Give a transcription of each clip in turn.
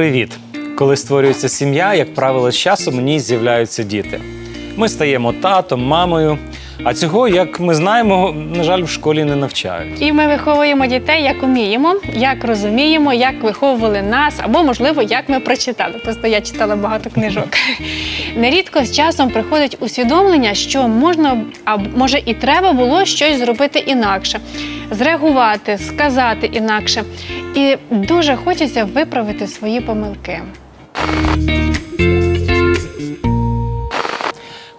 привіт! Коли створюється сім'я, як правило, з часом у з'являються діти. Ми стаємо татом, мамою. А цього, як ми знаємо, на жаль, в школі не навчають. І ми виховуємо дітей, як уміємо, як розуміємо, як виховували нас, або можливо, як ми прочитали. Просто я читала багато книжок. Нерідко з часом приходить усвідомлення, що можна, а може і треба було щось зробити інакше, зреагувати, сказати інакше. І дуже хочеться виправити свої помилки.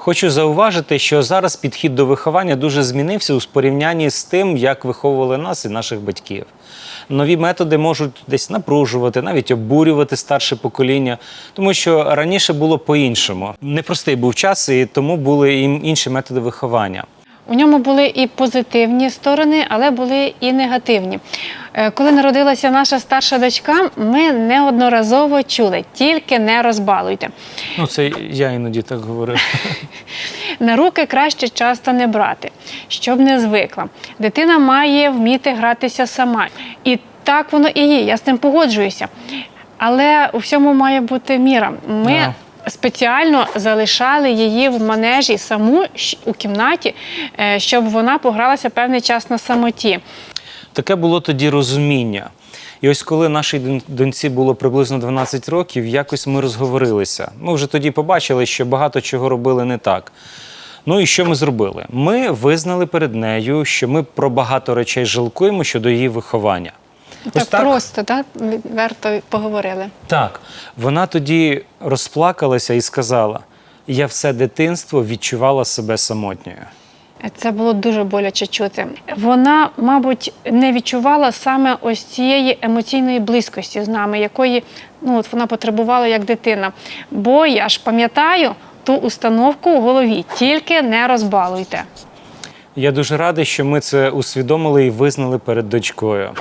Хочу зауважити, що зараз підхід до виховання дуже змінився у порівнянні з тим, як виховували нас і наших батьків. Нові методи можуть десь напружувати, навіть обурювати старше покоління, тому що раніше було по-іншому. Непростий був час, і тому були і інші методи виховання. У ньому були і позитивні сторони, але були і негативні. Е, Коли народилася наша старша дочка, ми неодноразово чули тільки не розбалуйте. Ну, це я іноді так говорив. На руки краще часто не брати, щоб не звикла. Дитина має вміти гратися сама. І так воно і є. Я з цим погоджуюся. Але у всьому має бути міра. Ми. Спеціально залишали її в манежі саму у кімнаті, е, щоб вона погралася певний час на самоті. Таке було тоді розуміння. І ось коли нашій доньці було приблизно 12 років, якось ми розговорилися. Ми вже тоді побачили, що багато чого робили не так. Ну і що ми зробили? Ми визнали перед нею, що ми про багато речей жалкуємо щодо її виховання. Так, просто так відверто поговорили. Так, вона тоді розплакалася і сказала: я все дитинство відчувала себе самотньою. Це було дуже боляче чути. Вона, мабуть, не відчувала саме ось цієї емоційної близькості з нами, якої ну, от вона потребувала як дитина. Бо я ж пам'ятаю ту установку у голові: тільки не розбалуйте. Я дуже радий, що ми це усвідомили і визнали перед дочкою.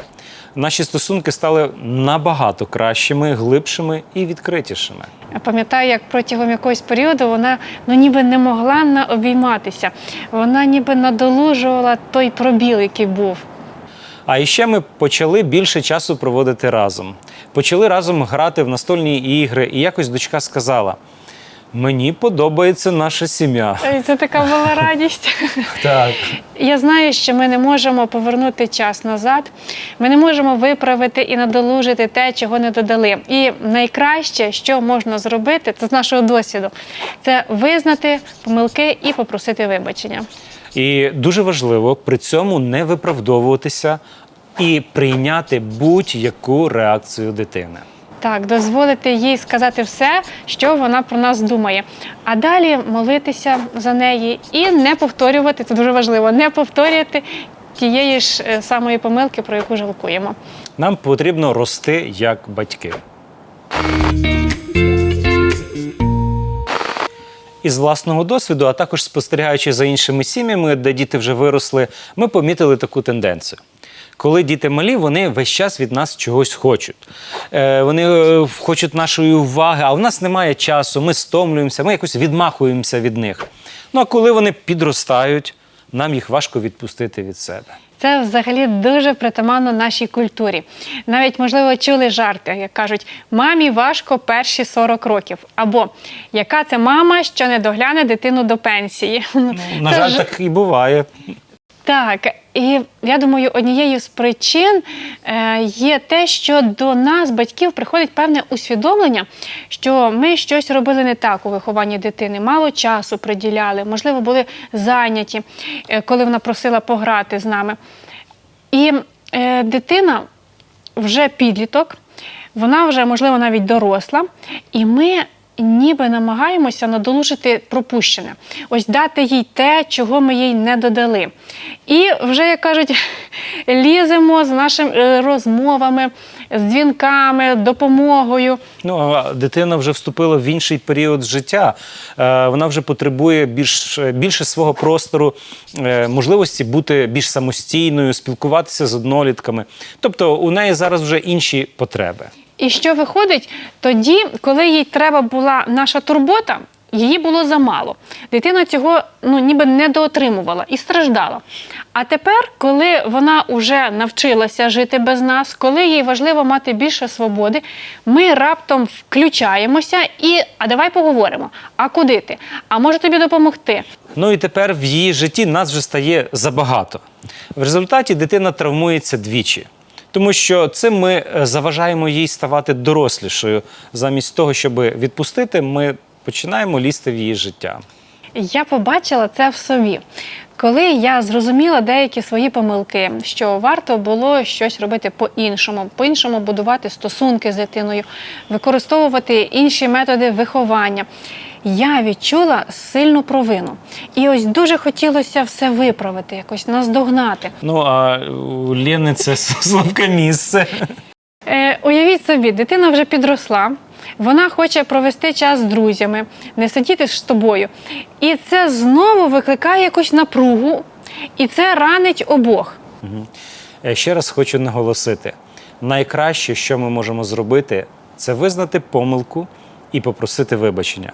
Наші стосунки стали набагато кращими, глибшими і відкритішими. Пам'ятаю, як протягом якогось періоду вона ну ніби не могла на обійматися. Вона ніби надолужувала той пробіл, який був. А іще ми почали більше часу проводити разом. Почали разом грати в настольні ігри, і якось дочка сказала: Мені подобається наша сім'я. Це така була радість. Так. Я знаю, що ми не можемо повернути час назад. Ми не можемо виправити і надолужити те, чого не додали. І найкраще, що можна зробити, це з нашого досвіду, це визнати помилки і попросити вибачення. І дуже важливо при цьому не виправдовуватися і прийняти будь-яку реакцію дитини. Так, дозволити їй сказати все, що вона про нас думає. А далі молитися за неї і не повторювати, це дуже важливо, не повторювати тієї ж е, самої помилки, про яку жалкуємо. Нам потрібно рости як батьки. Із власного досвіду, а також спостерігаючи за іншими сім'ями, де діти вже виросли, ми помітили таку тенденцію. Коли діти малі, вони весь час від нас чогось хочуть. Е, вони е, хочуть нашої уваги, а в нас немає часу, ми стомлюємося, ми якось відмахуємося від них. Ну а коли вони підростають, нам їх важко відпустити від себе. Це взагалі дуже притаманно нашій культурі. Навіть, можливо, чули жарти, як кажуть, мамі важко перші 40 років. Або яка це мама, що не догляне дитину до пенсії. На жаль, ж- так і буває. Так, і я думаю, однією з причин е, є те, що до нас, батьків, приходить певне усвідомлення, що ми щось робили не так у вихованні дитини, мало часу приділяли, можливо, були зайняті, е, коли вона просила пограти з нами. І е, дитина вже підліток, вона вже, можливо, навіть доросла, і ми ніби намагаємося надолужити пропущене, ось дати їй те, чого ми їй не додали. І вже, як кажуть, ліземо з нашими е, розмовами, з дзвінками, допомогою. Ну, а дитина вже вступила в інший період життя. Е, Вона вже потребує більш, більше свого простору, е, можливості бути більш самостійною, спілкуватися з однолітками. Тобто у неї зараз вже інші потреби. І що виходить тоді, коли їй треба була наша турбота, Її було замало. Дитина цього ну, ніби недоотримувала і страждала. А тепер, коли вона вже навчилася жити без нас, коли їй важливо мати більше свободи, ми раптом включаємося і а давай поговоримо. А куди ти? А може тобі допомогти? Ну і тепер в її житті нас вже стає забагато. В результаті дитина травмується двічі. Тому що цим ми е, заважаємо їй ставати дорослішою. Замість того, щоб відпустити, ми починаємо лізти в її життя. Я побачила це в собі. Коли я зрозуміла деякі свої помилки, що варто було щось робити по-іншому, по-іншому будувати стосунки з дитиною, використовувати інші методи виховання, я відчула сильну провину. І ось дуже хотілося все виправити, якось наздогнати. Ну а у Лєни це слабке місце. Е, уявіть собі, дитина вже підросла, вона хоче провести час з друзями, не сидіти з тобою. І це знову викликає якусь напругу, і це ранить обох. Е, Ще раз хочу наголосити: найкраще, що ми можемо зробити, це визнати помилку і попросити вибачення.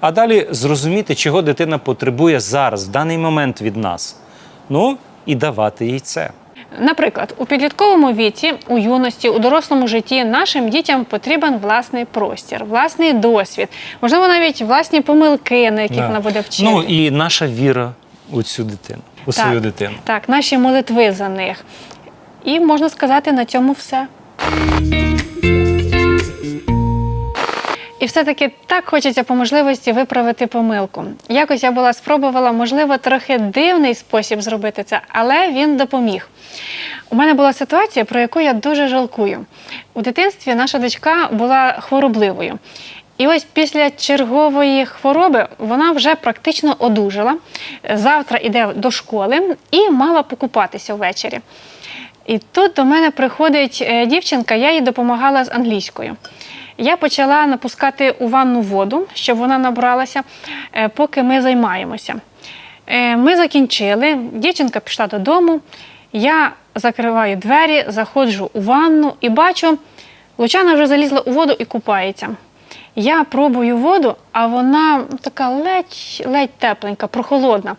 А далі зрозуміти, чого дитина потребує зараз, в даний момент від нас. Ну і давати їй це. Наприклад, у підлітковому віці, у юності, у дорослому житті нашим дітям потрібен власний простір, власний досвід, можливо, навіть власні помилки, на яких Да. вона буде вчити. Ну і наша віра у цю дитину, у свою дитину. Так, наші молитви за них. І можна сказати, на цьому все. І все-таки так хочеться по можливості виправити помилку. Якось я була спробувала, можливо, трохи дивний спосіб зробити це, але він допоміг. У мене була ситуація, про яку я дуже жалкую. У дитинстві наша дочка була хворобливою. І ось після чергової хвороби вона вже практично одужала. Завтра йде до школи і мала покупатися ввечері. І тут до мене приходить е, дівчинка, я їй допомагала з англійською. Я почала напускати у ванну воду, щоб вона набралася, е, поки ми займаємося. Е, Ми закінчили, дівчинка пішла додому. Я закриваю двері, заходжу у ванну і бачу, Лучана вже залізла у воду і купається. Я пробую воду, а вона така ледь, ледь тепленька, прохолодна.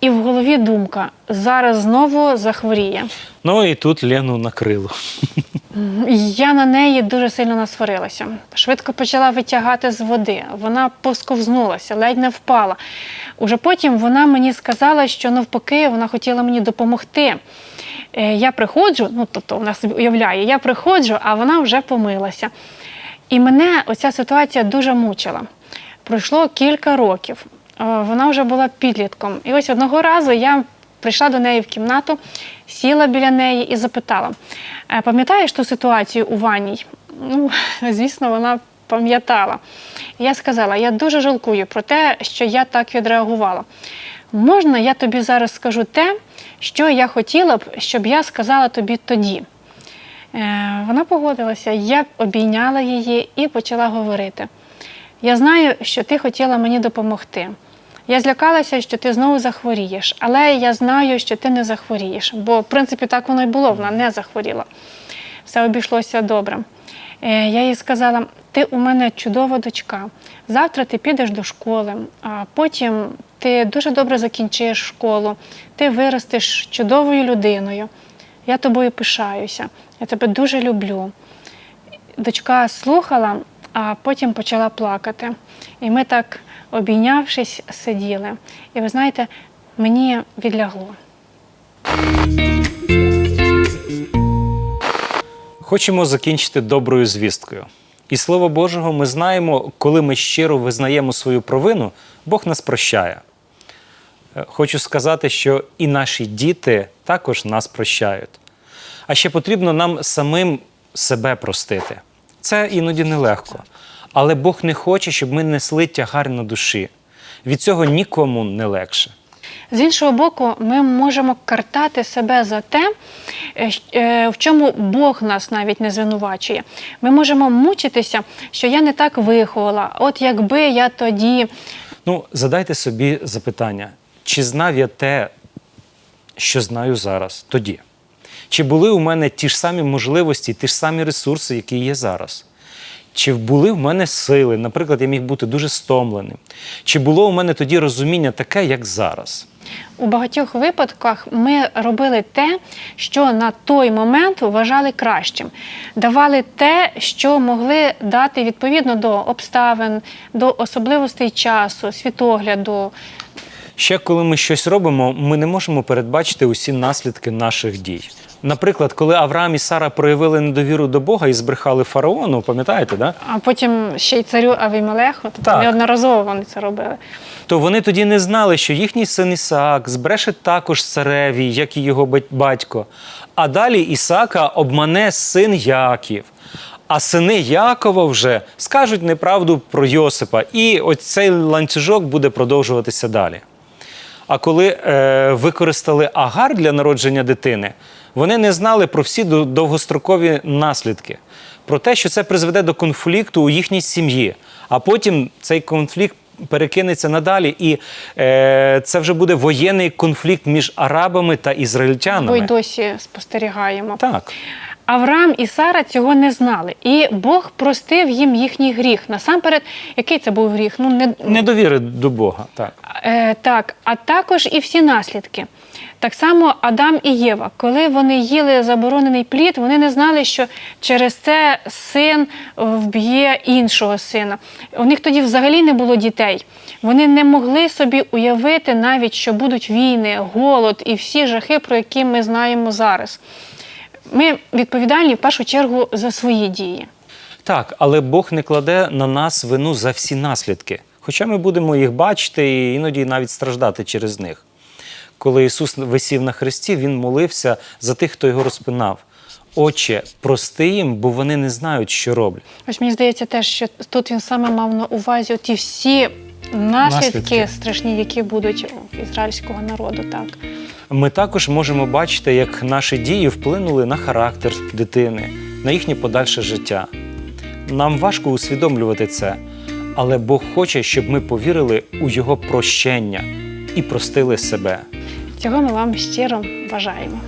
І в голові думка: зараз знову захворіє. Ну і тут Лену накрило. Я на неї дуже сильно насварилася. Швидко почала витягати з води. Вона посковзнулася, ледь не впала. Уже потім вона мені сказала, що навпаки вона хотіла мені допомогти. Е, Я приходжу, ну тобто вона собі уявляє, я приходжу, а вона вже помилася. І мене оця ситуація дуже мучила. Пройшло кілька років. Е, Вона вже була підлітком. І ось одного разу я прийшла до неї в кімнату, сіла біля неї і запитала: «Е, пам'ятаєш ту ситуацію у ванній? Ну, звісно, вона пам'ятала. Я сказала: я дуже жалкую про те, що я так відреагувала. Можна я тобі зараз скажу те, що я хотіла б, щоб я сказала тобі тоді. Е, Вона погодилася, я обійняла її і почала говорити. Я знаю, що ти хотіла мені допомогти. Я злякалася, що ти знову захворієш, але я знаю, що ти не захворієш, бо в принципі так воно й було, вона не захворіла. Все обійшлося добре. Е, Я їй сказала: ти у мене чудова дочка. Завтра ти підеш до школи, а потім ти дуже добре закінчиш школу, ти виростеш чудовою людиною. Я тобою пишаюся, я тебе дуже люблю. Дочка слухала, а потім почала плакати. І ми так, обійнявшись, сиділи. І ви знаєте, мені відлягло. Хочемо закінчити доброю звісткою. І слово Божого, ми знаємо, коли ми щиро визнаємо свою провину, Бог нас прощає. Е, Хочу сказати, що і наші діти також нас прощають. А ще потрібно нам самим себе простити. Це іноді нелегко. Але Бог не хоче, щоб ми несли тягар на душі. Від цього нікому не легше. З іншого боку, ми можемо картати себе за те, е, е, в чому Бог нас навіть не звинувачує. Ми можемо мучитися, що я не так виховала. От якби я тоді. Ну, задайте собі запитання: чи знав я те, що знаю зараз, тоді? Чи були у мене ті ж самі можливості, ті ж самі ресурси, які є зараз? Чи були в мене сили? Наприклад, я міг бути дуже стомленим. Чи було у мене тоді розуміння таке, як зараз? У багатьох випадках ми робили те, що на той момент вважали кращим, давали те, що могли дати відповідно до обставин, до особливостей часу, світогляду. Ще коли ми щось робимо, ми не можемо передбачити усі наслідки наших дій. Наприклад, коли Авраам і Сара проявили недовіру до Бога і збрехали фараону, пам'ятаєте, да? А потім ще й царю Авімелеху, тобто Так. неодноразово вони це робили. то вони тоді не знали, що їхній син Ісаак збреше також цареві, як і його батько. А далі Ісаака обмане син Яків. А сини Якова вже скажуть неправду про Йосипа. І ось цей ланцюжок буде продовжуватися далі. А коли е, використали агар для народження дитини, вони не знали про всі до- довгострокові наслідки, про те, що це призведе до конфлікту у їхній сім'ї. А потім цей конфлікт перекинеться надалі, і е, це вже буде воєнний конфлікт між арабами та Бо й досі спостерігаємо. Так. Авраам і Сара цього не знали, і Бог простив їм їхній гріх. Насамперед, який це був гріх? Ну не Недовіри до Бога. Так. Е, так, а також і всі наслідки. Так само Адам і Єва, коли вони їли заборонений плід, вони не знали, що через це син вб'є іншого сина. У них тоді взагалі не було дітей. Вони не могли собі уявити навіть, що будуть війни, голод і всі жахи, про які ми знаємо зараз. Ми відповідальні в першу чергу за свої дії. Так, але Бог не кладе на нас вину за всі наслідки. Хоча ми будемо їх бачити і іноді навіть страждати через них. Коли Ісус висів на хресті, Він молився за тих, хто його розпинав. Отче, прости їм, бо вони не знають, що роблять. Ось мені здається, теж що тут він саме мав на увазі ті всі наслідки, Наслідки. страшні, які будуть у ізраїльського народу. Так Ми також можемо бачити, як наші дії вплинули на характер дитини, на їхнє подальше життя. Нам важко усвідомлювати це, але Бог хоче, щоб ми повірили у Його прощення і простили себе. цього ми вам щиро бажаємо.